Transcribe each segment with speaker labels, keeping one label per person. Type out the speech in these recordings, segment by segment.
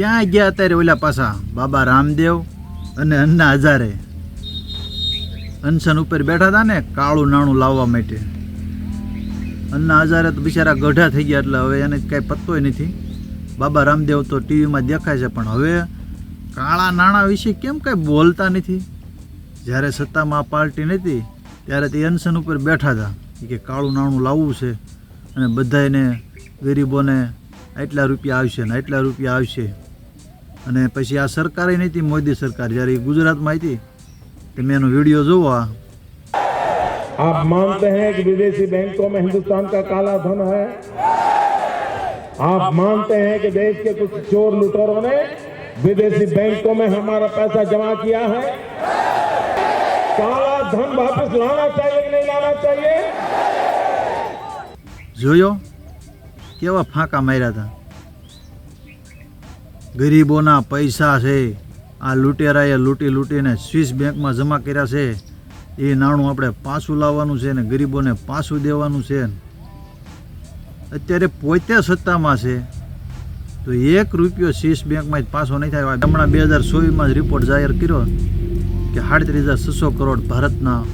Speaker 1: ક્યાં ગયા અત્યારે ઓલા પાછા? બાબા રામદેવ અને અન્ના હજારે. અનશન ઉપર બેઠા હતા ને, કાળું નાણું લાવવા માટે. અન્ના હજારે તો બિચારા ગઢા થઈ ગયા એટલે હવે એને કાંઈ પત્તોય નથી. બાબા રામદેવ તો ટીવીમાં દેખાય છે, પણ હવે કાળા નાણાં વિશે કેમ કાંઈ બોલતા નથી? જ્યારે સત્તામાં આ પાર્ટી નથી ત્યારે તે અનશન ઉપર બેઠા હતા. કે કાળું નાણું લાવવું છે અને બધાને ગરીબોને આટલા રૂપિયા આવશે ને આટલા રૂપિયા આવશે. અને પછી આ સરકારે નથી મોદી સરકાર જ્યારે એ ગુજરાતમાં હતી તે મેં એનો વિડીયો જોવો આ
Speaker 2: आप मानते हैं कि विदेशी बैंकों में हिंदुस्तान का काला धन है आप मानते हैं कि देश के कुछ चोर लुटेरों ने विदेशी बैंकों में हमारा पैसा जमा किया है काला धन वापस लाना चाहिए कि नहीं लाना चाहिए
Speaker 1: જોયો કેવા ફાંકા માર્યા હતા ગરીબોના પૈસા છે. આ લૂંટેરાએ લૂંટી લૂંટીને સ્વિસ બેંકમાં જમા કર્યા છે. એ નાણું આપણે પાછું લાવવાનું છે ને ગરીબોને પાછું દેવાનું છે. અત્યારે પોતે સત્તામાં છે. તો એક રૂપિયો સ્વિસ બેંકમાં જ પાછો નહીં થાય. હમણાં બે હજાર ચોવીસમાં જ રિપોર્ટ જાહેર કર્યો કે સાડત્રીસ હજાર છસો કરોડ ભારતના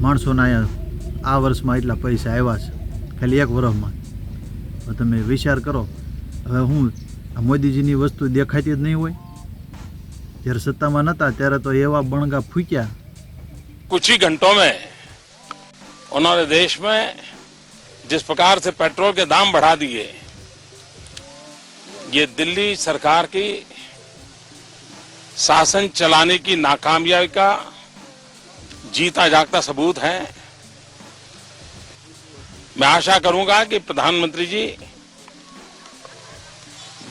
Speaker 1: માણસોના આ વર્ષમાં એટલા પૈસા આવ્યા છે. ખાલી એક વર્ષમાં તમે વિચાર કરો. હવે હું મોદીજીની વસ્તુ દેખાતી જ નહીં હોય જ્યારે સત્તામાં નહોતા ત્યારે તો એવા બણગા ફૂક્યા
Speaker 3: कुछ ही घंटों में उन्होंने देश में जिस प्रकार से पेट्रोल के दाम बढ़ा दिए ये दिल्ली सरकार की शासन चलाने की नाकामयाबी का जीता जागता सबूत है मैं आशा करूंगा कि प्रधानमंत्री जी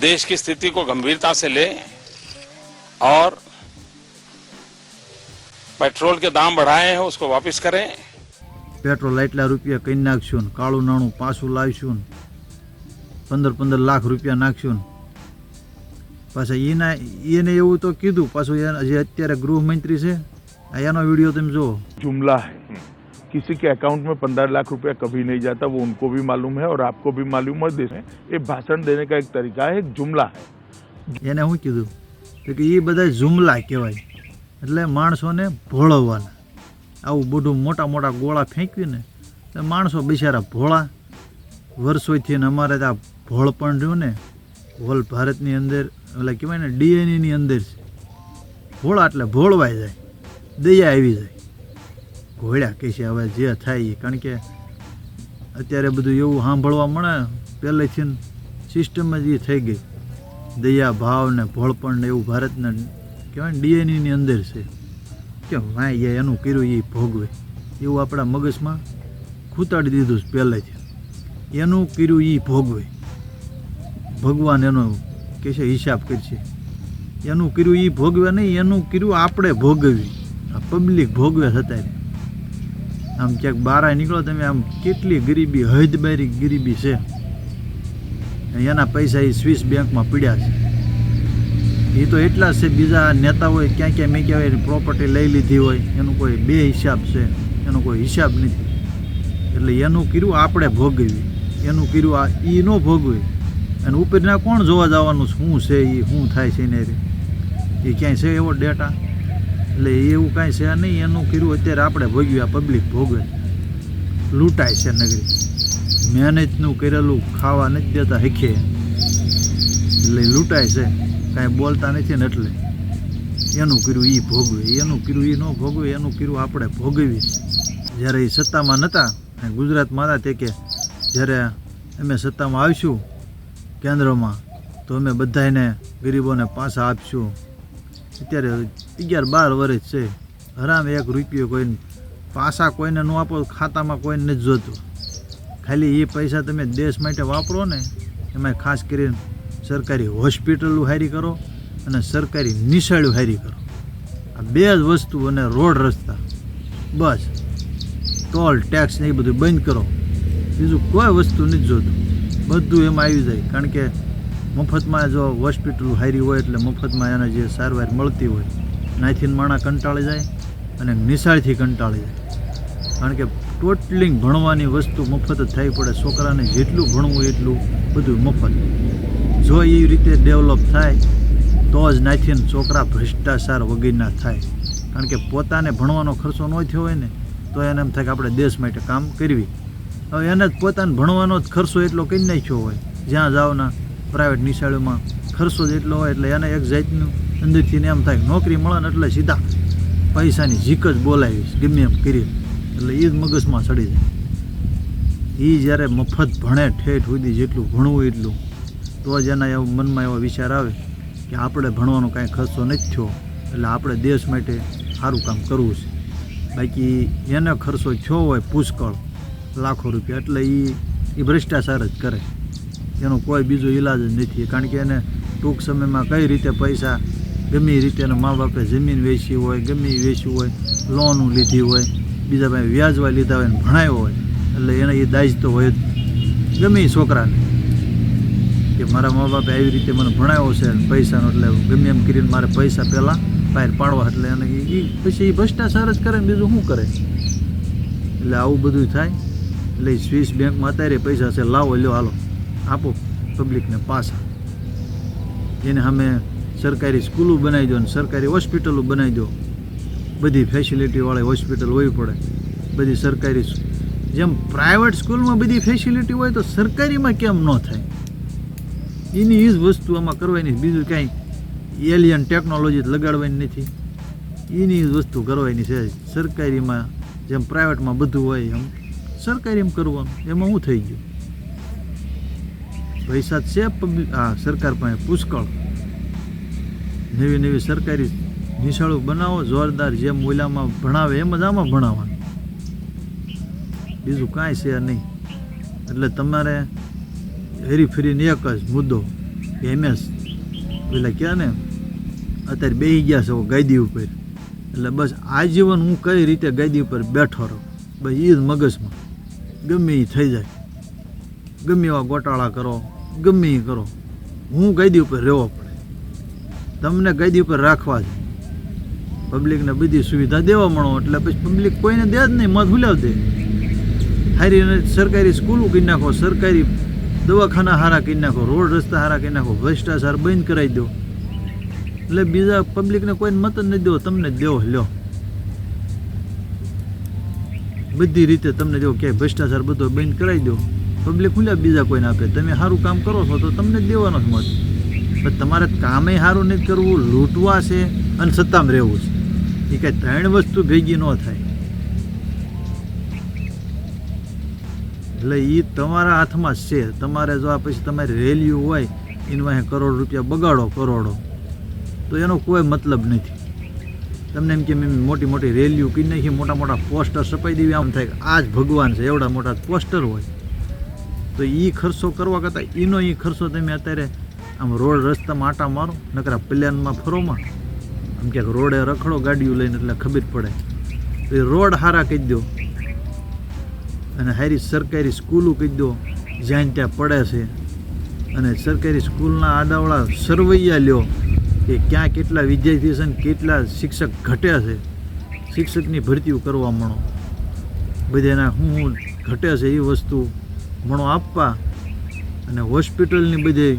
Speaker 3: देश की स्थिति को गंभीरता से ले और पेट्रोल के दाम बढ़ाए हैं उसको वापस करें
Speaker 1: પેટ્રોલ એટલા રૂપિયા કરી નાખશું ને કાળું નાણું પાછું લાવીશું ને પંદર પંદર લાખ રૂપિયા નાખશું ને પાછા એના એને એવું તો કીધું પાછું એ જે અત્યારે ગૃહમંત્રી છે આ એનો વિડીયો તમે જુઓ
Speaker 4: जुमला है किसी के अकाउंट में पंद्रह लाख रुपया कभी नहीं जाता वो उनको भी मालूम है और आपको भी मालूम है देश में ये भाषण देने का एक तरीका है एक जुमला है
Speaker 1: એને શું કીધું તો કે એ બધા જુમલા કહેવાય એટલે માણસોને ભોળવવાના આવું બધું મોટા મોટા ગોળા ફેંકવીને તો માણસો બિચારા ભોળા વર્ષોથી ને અમારે ત્યાં ભોળપણ રહ્યું ને હોલ ભારતની અંદર ઓલા કહેવાય ને ડીએનએની અંદર છે ભોળા એટલે ભોળવાઈ જાય દયા આવી જાય ઘોડ્યા કહે છે, હવે જે થાય એ. કારણ કે અત્યારે બધું એવું સાંભળવા મળે પહેલેથી સિસ્ટમ જ એ થઈ ગઈ. દયા, ભાવ ને ભોળપણ ને એવું ભારતના કહેવાય ડીએનએની અંદર છે. કે વાય એનું કર્યું, એ ભોગવે. એવું આપણા મગજમાં ખૂતાડી દીધું છે પહેલેથી. એનું કર્યું, એ ભોગવે. ભગવાન એનો કહે છે, હિસાબ કરશે. એનું કર્યું, એ ભોગવે નહીં, એનું કર્યું આપણે ભોગવી પબ્લિક ભોગવે છતાંય આમ ક્યાંક બારા નીકળો તમે, આમ કેટલી ગરીબી હદબારી ગરીબી છે. એના પૈસા એ સ્વિસ બેંકમાં પીડ્યા છે. એ તો એટલા છે, બીજા નેતાઓએ ક્યાં ક્યાં મેં કહેવાય પ્રોપર્ટી લઈ લીધી હોય, એનું કોઈ બે હિસાબ છે, એનો કોઈ હિસાબ નથી. એટલે એનું કર્યું આપણે ભોગવી એનું કર્યું આ એ ન ભોગવે. અને ઉપરના કોણ જોવા જવાનું શું છે એ શું થાય છે રે એ ક્યાંય છે એવો ડેટા એટલે એવું કાંઈ છે નહીં, એનું કર્યું. અત્યારે આપણે ભોગવ્યું આ પબ્લિક ભોગવે લૂંટાય છે નગરી. મહેનતનું કરેલું ખાવા નથી દેતા હેખે. એટલે લૂંટાય છે. કાંઈ બોલતા નથી ને એટલે. એનું કર્યું એ ભોગવે. એનું કર્યું એ ન ભોગવે, એનું કર્યું આપણે ભોગવી જ્યારે એ સત્તામાં નહોતા ગુજરાતમાં હતા તે કે, જ્યારે અમે સત્તામાં આવીશું કેન્દ્રમાં, તો અમે બધાને ગરીબોને પાછા આપશું. અત્યારે અગિયાર બાર વર્ષ છે. હરામ એક રૂપિયો કોઈને પાસા કોઈને ન આપો, ખાતામાં કોઈને નથી જોતું. ખાલી એ પૈસા તમે દેશ માટે વાપરો ને એમાં ખાસ કરીને સરકારી હોસ્પિટલો હારી કરો અને સરકારી નિશાળો હારી કરો. આ બે જ વસ્તુ અને રોડ રસ્તા. બસ. ટોલ, ટેક્સ ને એ બધું બંધ કરો. બીજું કોઈ વસ્તુ નથી જોતું. બધું એમાં આવી જાય. કારણ કે મફતમાં જો હોસ્પિટલ હારી હોય એટલે મફતમાં એને જે સારવાર મળતી હોય નાથી માણા કંટાળી જાય અને નિશાળથી કંટાળી જાય. કારણ કે ટોટલી ભણવાની વસ્તુ મફત જ થઈ પડે, છોકરાને જેટલું ભણવું એટલું બધું મફત. જો એ રીતે ડેવલપ થાય, તો જ નાથીન છોકરા ભ્રષ્ટાચાર વગેરેના થાય. કારણ કે પોતાને ભણવાનો ખર્ચો ન થયો હોય ને, તો એને એમ થાય કે આપણે દેશ માટે કામ કરવી. હવે એને જ પોતાને ભણવાનો જ ખર્ચો એટલો કરી નાખ્યો હોય, જ્યાં જાઓના પ્રાઇવેટ નિશાળોમાં ખર્ચો જ એટલો હોય એટલે એને એક જાતનું અંદરથી એમ થાય નોકરી મળે ને એટલે સીધા પૈસાની ઝીક જ બોલાવીશ ગમે એમ કરી એટલે એ જ મગજમાં ચડી જાય. એ જ્યારે મફત ભણે ઠેઠ સુધી જેટલું ભણવું એટલું, તો જ એના એવો મનમાં એવો વિચાર આવે કે આપણે ભણવાનો કાંઈ ખર્ચો નથી થયો, એટલે આપણે દેશ માટે સારું કામ કરવું છે. બાકી એને ખર્ચો થયો હોય પુષ્કળ લાખો રૂપિયા, એટલે એ એ ભ્રષ્ટાચાર જ કરે. એનો કોઈ બીજો ઈલાજ જ નથી. કારણ કે એને ટૂંક સમયમાં કઈ રીતે પૈસા ગમે એ રીતે એના મા બાપે જમીન વેચી હોય, ગમે એ વેચ્યું હોય લોન લીધી હોય, બીજા પાસે વ્યાજવા લીધા હોય ને ભણાવ્યો હોય, એટલે એને એ દાયજ હોય જ ગમે એ છોકરાને. કે મારા મા બાપે આવી રીતે મને ભણાવ્યો છે પૈસાનો, એટલે ગમે એમ કરીને મારે પૈસા પહેલાં બહાર પાડવા એટલે એને ઈ પછી એ ભ્રષ્ટાચાર જ કરે ને બીજું શું કરે? એટલે આવું બધું થાય. એટલે સ્વિસ બેંકમાં અત્યારે પૈસા છે, લાવો લ્યો, હાલો. આપો પબ્લિકને પાછા. એને સામે સરકારી સ્કૂલો બનાવી દો અને સરકારી હોસ્પિટલો બનાવી દો. બધી ફેસિલિટીવાળી હોસ્પિટલ હોવી પડે. બધી સરકારી જેમ પ્રાઇવેટ સ્કૂલમાં બધી ફેસિલિટી હોય તો સરકારીમાં કેમ ન થાય? એની એ જ વસ્તુ આમાં કરવાની બીજું કાંઈ એલિયન ટેકનોલોજી લગાડવાની નથી. એની જ વસ્તુ કરવાની છે. સરકારીમાં જેમ પ્રાઇવેટમાં બધું હોય એમ, સરકારી એમ કરવાનું. એમાં હું થઈ ગયું? પૈસા છે આ સરકાર પાસે પુષ્કળ. નવી નવી સરકારી નિશાળો બનાવો, જોરદાર જેમ ઓલામાં ભણાવે, એમ જ આમાં ભણાવવાનું. બીજું કાંઈ છે નહીં. એટલે તમારે હેરીફેરીને એક જ મુદ્દો એમએસ. પેલા ક્યાં ને? અત્યારે બેસી ગયા છે ગાદી ઉપર. એટલે બસ આજીવન હું કઈ રીતે ગાદી ઉપર બેઠો રહું? બસ એ જ મગજમાં. ગમે એ થઈ જાય. ગમે એવા ગોટાળા કરો. ગમે એ કરો. હું ગાદી ઉપર રહેવો પડે. તમને ગાદી ઉપર રાખવા છે પબ્લિકને બધી સુવિધા દેવા મળો, એટલે પછી પબ્લિક કોઈને દે જ નહીં, મત ભૂલાવ દે. હારી સરકારી સ્કૂલો કરી નાખો, સરકારી દવાખાના હારા કરી નાખો, રોડ રસ્તા હારા કરી નાખો, ભ્રષ્ટાચાર બંધ કરાવી દો. એટલે બીજા પબ્લિકને કોઈને મત જ નહીં દો તમને જ દેવો, લ્યો. બધી રીતે તમને જો ક્યાંય ભ્રષ્ટાચાર બધો બંધ કરાવી દો. પબ્લિક ખુલ્યા બીજા કોઈને આપે. તમે સારું કામ કરો છો તો તમને દેવાનો જ મત. પણ તમારે કામે સારું નથી કરવું, લૂંટવા છે અને સત્તામાં રહેવું છે. એ કાંઈ ત્રણ વસ્તુ ભેગી ન થાય. એટલે એ તમારા હાથમાં છે. તમારે જો આ પછી તમારી રેલીઓ હોય વાંહે કરોડ રૂપિયા બગાડો કરોડો. તો એનો કોઈ મતલબ નથી. તમને એમ કે મેં મોટી મોટી રેલીઓ કરી નાખી મોટા મોટા પોસ્ટર છપાઈ દેવી, આમ થાય આ જ ભગવાન છે. એવડા મોટા પોસ્ટર હોય. તો એ ખર્ચો કરવા કરતાં એનો એ ખર્ચો તમે અત્યારે આમ રોડ રસ્તામાં આટા મારો, નકરા પ્લેનમાં ફરોમાં આમ ક્યાંક રોડે રખડો ગાડીઓ લઈને એટલે ખબર પડે. તો એ રોડ હારા કહી દો અને હારી સરકારી સ્કૂલો કહી દો જ્યાં ત્યાં પડે છે. અને સરકારી સ્કૂલના આડાવાળા સરવૈયા લ્યો, કે ક્યાં કેટલા વિદ્યાર્થી છે ને કેટલા શિક્ષક ઘટે છે. શિક્ષકની ભરતીઓ કરવા મળો બધાના શું ઘટે છે એ વસ્તુ. મણો આપવા અને હોસ્પિટલની બધે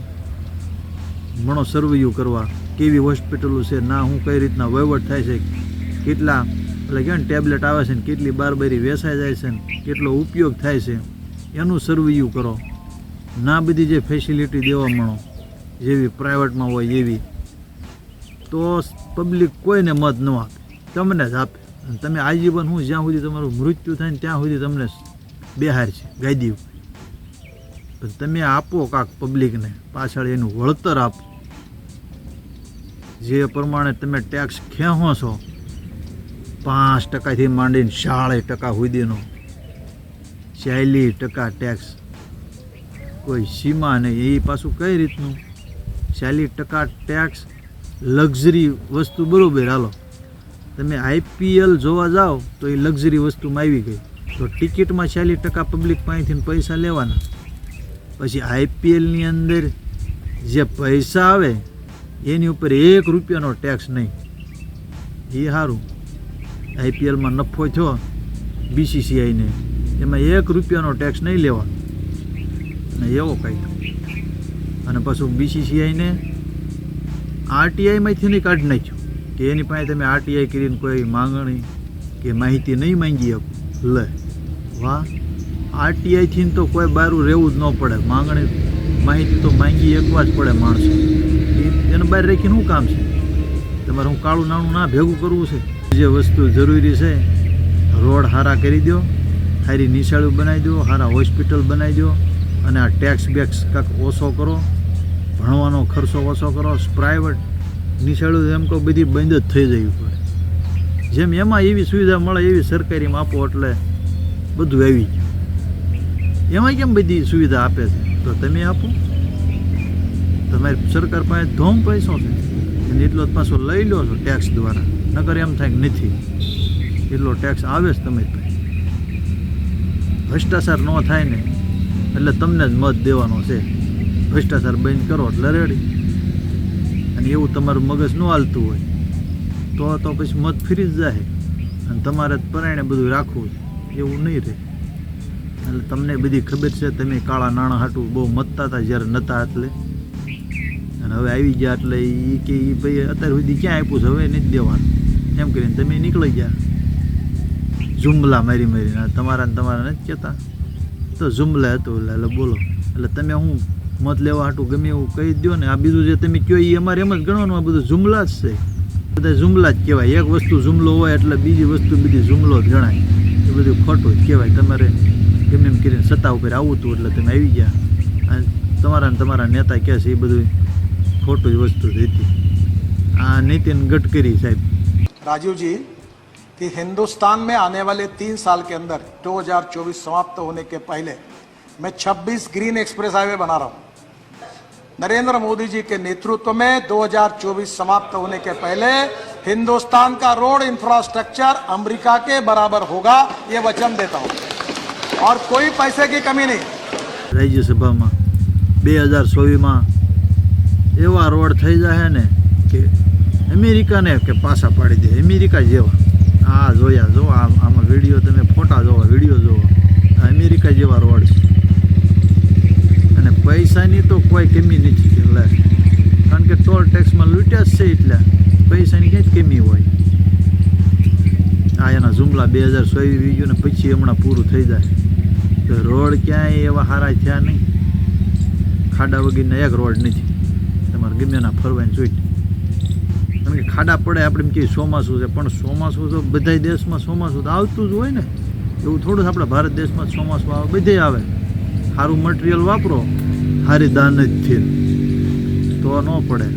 Speaker 1: મણો સરવૈયું કરવા. કેવી હોસ્પિટલો છે, ના, હું કઈ રીતના વહીવટ થાય છે, કેટલા, એટલે કે ટેબ્લેટ આવે છે ને, કેટલી બારબારી વેચાઈ જાય છે ને, કેટલો ઉપયોગ થાય છે, એનું સરવૈયું કરો. ના બધી જે ફેસિલિટી દેવા મળો જેવી પ્રાઇવેટમાં હોય એવી. તો પબ્લિક કોઈને મત ન આપે, તમને જ આપે. તમે આજીવન હું જ્યાં સુધી તમારું મૃત્યુ થાય ને ત્યાં સુધી તમને બેહાર છે, ગાદી ઉપર. પણ તમે આપો કાંક પબ્લિકને પાછળ એનું વળતર આપો. જે પ્રમાણે તમે ટેક્સ ખેંચો છો, પાંચ ટકાથી માંડીને સાડે ટકા સુધીનો. ચાલીસ ટકા ટેક્સ કોઈ સીમા નહીં. એ પાછું કઈ રીતનું? ચાલીસ ટકા ટેક્સ લક્ઝરી વસ્તુ બરોબર. હાલો. તમે આઈપીએલ જોવા જાઓ તો એ લક્ઝરી વસ્તુમાં આવી ગઈ. તો ટિકિટમાં ચાલીસ ટકા પબ્લિક પાસેથી પૈસા લેવાના. પછી આઈપીએલની અંદર જે પૈસા આવે, એની ઉપર એક રૂપિયાનો ટેક્સ નહીં. એ સારું આઈપીએલમાં નફો થયો બીસીસીઆઈને એમાં એક રૂપિયાનો ટેક્સ નહીં લેવાનો ને એવો કાયદો. અને પાછું બીસીસીઆઈને આરટીઆઈમાંથી નહીં કાઢી નાખ્યું. કે એની પાસે તમે આરટીઆઈ કરીને કોઈ માંગણી કે માહિતી નહીં માંગી શકો. લે, વાહ. આરટીઆઈથી તો કોઈ બારું રહેવું જ ન પડે. માંગણી, માહિતી તો માંગી એકવા જ પડે માણસો. એને બહાર રાખીને શું કામ છે? તમારે હું કાળું નાણું ના ભેગું કરવું છે? જે વસ્તુ જરૂરી છે, રોડ સારા કરી દો સારી નિશાળું બનાવી દો સારા હોસ્પિટલ બનાવી દો, અને આ ટેક્સ બેક્સ કાંક ઓછો કરો, ભણવાનો ખર્ચો ઓછો કરો પ્રાઇવેટ નિશાળું એમ કહો બધી બંધ જ થઈ જવી પડે જેમ એમાં એવી સુવિધા મળે એવી સરકારીમાં આપો એટલે બધું આવી ગયું. એમાં કેમ બધી સુવિધા આપે છે? તો તમે આપો. તમારી સરકાર પાસે ધોમ પૈસો છે. અને એટલો જ પાછો લઈ લો છો ટેક્સ દ્વારા. નકર એમ થાય નથી. એટલો ટેક્સ આવે જ તમે ભ્રષ્ટાચાર ન થાય ને, એટલે તમને જ મત દેવાનો છે. ભ્રષ્ટાચાર બંધ કરો એટલે રેડી અને એવું તમારું મગજ ન હાલતું હોય, તો તો પછી મત ફરી જ જાય. અને તમારે જ પરાયણે બધું રાખવું એવું નહીં રહે. એટલે તમને બધી ખબર છે, તમે કાળા નાણાં હાટું બહુ મતતા હતા જ્યારે નહોતા એટલે. અને હવે આવી ગયા એટલે એ કે એ ભાઈ અત્યાર સુધી ક્યાં આપ્યું છે, હવે નથી દેવાનું. એમ કરીને તમે નીકળી ગયા. ઝુમલા મારી મારીને તમારા ને તમારા નથી કહેતા. તો ઝુમલા હતું એટલે એટલે બોલો. એટલે તમે હું મત લેવા હાટું ગમે એવું કહી દો ને, આ બીજું જે તમે કહો એ અમારે એમ જ ગણવાનું, આ બધું ઝુમલા જ છે. બધા ઝુમલા જ કહેવાય. એક વસ્તુ ઝુમલો હોય એટલે બીજી વસ્તુ બીજી ઝુમલો જ ગણાય. એ બધું ખોટું જ કહેવાય તમારે. કરીને સત્તા ઉપર આવવું હતું એટલે તમે આવી ગયા અને તમારા ને તમારા નેતા કહે છે એ બધું ખોટું જ વસ્તુ જ હતી આ નીતિન ગડકરી સાહેબ
Speaker 5: राजीव जी कि हिंदुस्तान में आने वाले तीन साल के अंदर 2024 समाप्त होने के पहले मैं 26 ग्रीन एक्सप्रेस हाईवे बना रहा हूं नरेंद्र मोदी जी के नेतृत्व में 2024 समाप्त होने के पहले हिंदुस्तान का रोड इंफ्रास्ट्रक्चर अमेरिका के बराबर होगा ये वचन देता हूं और कोई पैसे की कमी नहीं
Speaker 1: રાજ્યસભામાં બે હજાર ચોવીસમાં એવા રોડ થઈ જાય ને કે અમેરિકાને કે પાછા પાડી દે અમેરિકા જેવા આ જોયા જો આ આમાં વિડીયો તમે ફોટા જોવો વિડીયો જોવો આ અમેરિકા જેવા રોડ છે અને પૈસાની તો કોઈ કમી નથી એટલે કારણ કે ટોલ ટેક્સમાં લૂંટ્યા જ છે એટલે પૈસાની ક્યાંય જ કમી હોય આ એના ઝુમલા બે હજાર સોવી વી ગયું ને પછી હમણાં પૂરું થઈ જાય. તો રોડ ક્યાંય એવા સારા થયા નહીં. ખાડા વગરના એક રોડ નથી. તમારે ગમે ના ફરવાની જોઈ. કારણ કે ખાડા પડે આપણે એમ કહીએ ચોમાસું છે, પણ ચોમાસું તો બધા દેશમાં ચોમાસું તો આવતું જ હોય ને. એવું થોડું જ આપણા ભારત દેશમાં ચોમાસું આવે બધે આવે. સારું મટીરિયલ વાપરો સારી દાન જ છે. તો ન પડે.